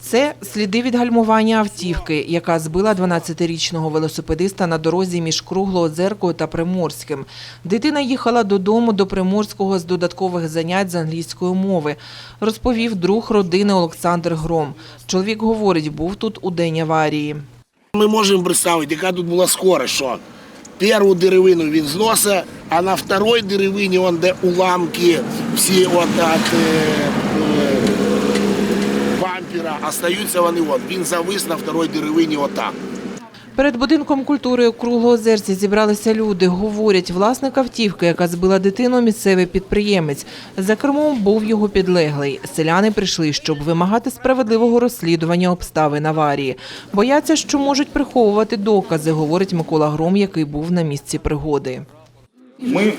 Це сліди від гальмування автівки, яка збила 12-річного велосипедиста на дорозі між Круглоозеркою та Приморським. Дитина їхала додому до Приморського з додаткових занять з англійської мови, розповів друг родини Олександр Гром. Чоловік говорить, був тут у день аварії. Ми можемо представити, яка тут була скорость, що першу деревину він зносить, а на второй деревині, де уламки всі от, от бампера, остаються вони, от, він завис на второй деревині отак. Перед будинком культури у Круглоозерці зібралися люди. Говорять, власник автівки, яка збила дитину, місцевий підприємець. За кермом був його підлеглий. Селяни прийшли, щоб вимагати справедливого розслідування обставин аварії. Бояться, що можуть приховувати докази, говорить Микола Гром, який був на місці пригоди. Ми,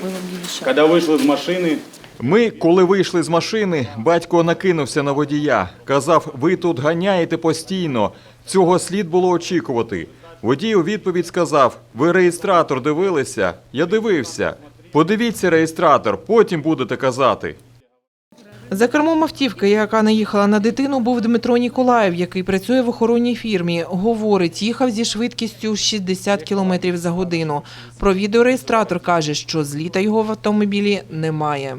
коли вийшли з машини, Ми, коли вийшли з машини, батько накинувся на водія. Казав, ви тут ганяєте постійно. Цього слід було очікувати. Водій у відповідь сказав: Ви реєстратор дивилися? Я дивився. Подивіться реєстратор, потім будете казати. За кермом автівки, яка наїхала на дитину, був Дмитро Ніколаєв, який працює в охоронній фірмі. Говорить, їхав зі швидкістю 60 км за годину. Про відеореєстратор каже, що зліта його в автомобілі немає.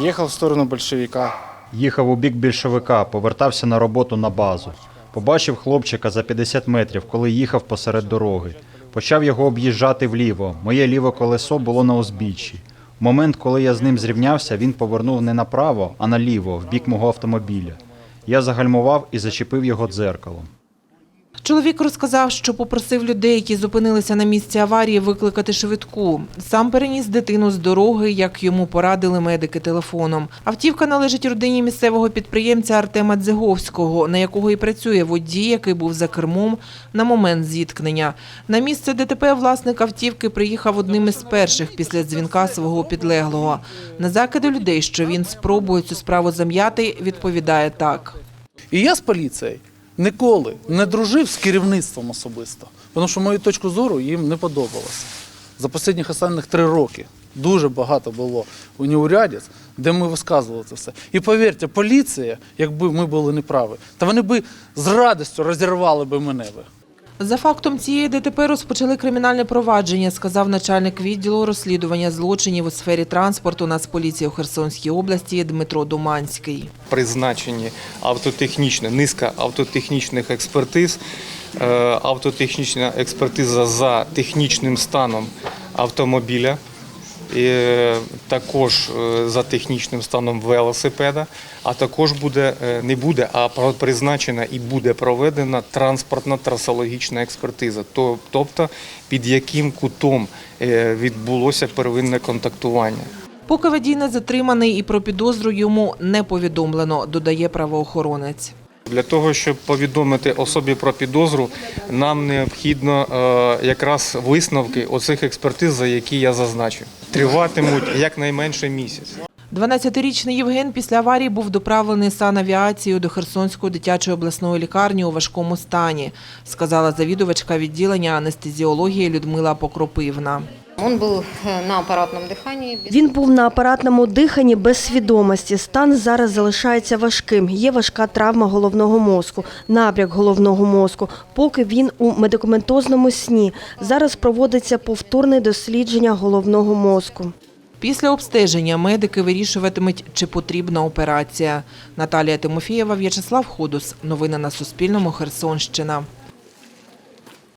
Їхав в сторону большевика. Їхав у бік більшовика, повертався на роботу на базу. Побачив хлопчика за 50 метрів, коли їхав посеред дороги. Почав його об'їжджати вліво. Моє ліве колесо було на узбіччі. В момент, коли я з ним зрівнявся, він повернув не направо, а наліво, в бік мого автомобіля. Я загальмував і зачепив його дзеркалом. Чоловік розказав, що попросив людей, які зупинилися на місці аварії, викликати швидку. Сам переніс дитину з дороги, як йому порадили медики телефоном. Автівка належить родині місцевого підприємця Артема Дзеговського, на якого і працює водій, який був за кермом на момент зіткнення. На місце ДТП власник автівки приїхав одним із перших після дзвінка свого підлеглого. На закиди людей, що він спробує цю справу зам'яти, відповідає так. І я з поліцією ніколи не дружив з керівництвом особисто, тому що мою точку зору їм не подобалося. За останніх останніх три роки дуже багато було у неурядиць, де ми висказували це все. І повірте, поліція, якби ми були неправі, то вони би з радістю розірвали би мене. За фактом цієї ДТП розпочали кримінальне провадження, сказав начальник відділу розслідування злочинів у сфері транспорту Нацполіції у Херсонській області Дмитро Думанський. призначені автотехнічна низка автотехнічних експертиз, Е, автотехнічна експертиза за технічним станом автомобіля, е, також е, за технічним станом велосипеда, а також буде е, не буде, а призначена і буде проведена транспортна трасологічна експертиза, тобто під яким кутом відбулося первинне контактування. Поки водій не затриманий і про підозру йому не повідомлено, додає правоохоронець. Для того, щоб повідомити особі про підозру, нам необхідно е, якраз висновки оцих експертиз, за які я зазначив. Триватимуть якнайменше місяць. 12-річний Євген після аварії був доправлений санавіацією до Херсонської дитячої обласної лікарні у важкому стані, сказала завідувачка відділення анестезіології Людмила Покропивна. Он был э, на аппаратном дыхании. без- Він був на апаратному диханні без свідомості. Стан зараз залишається важким. Є важка травма головного мозку, набряк головного мозку. Поки він у медикаментозному сні. Зараз проводиться повторне дослідження головного мозку. Після обстеження медики вирішуватимуть, чи потрібна операція. Наталія Тимофієва, В'ячеслав Ходус. Новини на Суспільному. Херсонщина.